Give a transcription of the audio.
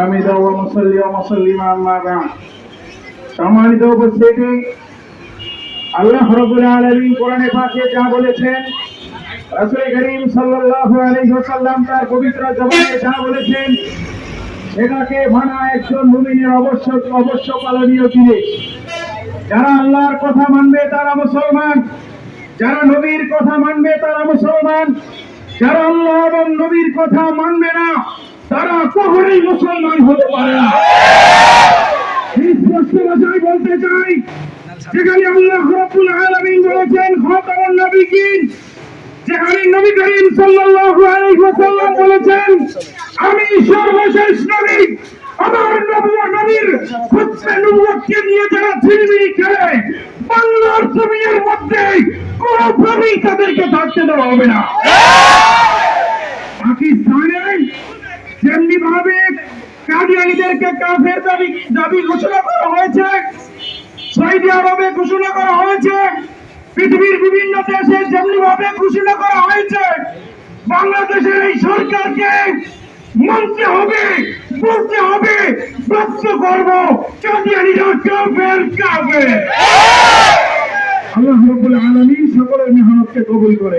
আমি তো মুসল্লি ওয়া মুসাল্লিমা আম্মা বা'দ। সম্মানিত উপস্থিতি, আল্লাহ রাব্বুল আলামিন কোরআনে পাকে যা বলেছেন, রাসূল করিম সাল্লাল্লাহু আলাইহি ওয়াসাল্লাম তার পবিত্র জবানে যা বলেছেন, সেটাকে মানা একজন মুমিনের অবশ্য অবশ্য পালনীয় জিনিস যারা আল্লাহর কথা মানবে তারা মুসলমান, যারা নবীর কথা মানবে তারা মুসলমান। যারা আল্লাহ এবং নবীর কথা মানবে না, তারা কখনোই মুসলমান হতে পারে না। স্পষ্ট ভাষায় বলতে চাই, যেখানে আল্লাহ রাব্বুল আলামিন বলেছেন খাতামুন নবিয়িন যেখানে নবী করিম সাল্লাল্লাহু আলাইহি ওয়াসাল্লাম বলেছেন, আমি সর্বশেষ নবী, আমার নবুয় নবীর খুতবে নবুয়তকে নিয়ে যারা ঝিলমিলি খেলে বাংলার জমিনের মধ্যে কোনোভাবেই তাদেরকে থাকতে দেওয়া হবে না। যেমনি ভাবে কাদিয়ানিদেরকে কাফের দাবি দাবি ঘোষণা করা হয়েছে সৌদি আরবে ঘোষণা করা হয়েছে, পৃথিবীর বিভিন্ন দেশে যেমনি ভাবে ঘোষণা করা হয়েছে, বাংলাদেশের এই সরকারকে মানতে হবে, বলতে হবে, ব্যক্ত করব কাদিয়ানিরা কাফের কাফের। আল্লাহ রব্বুল আলামিন সকলের মেহনতকে কবুল করে।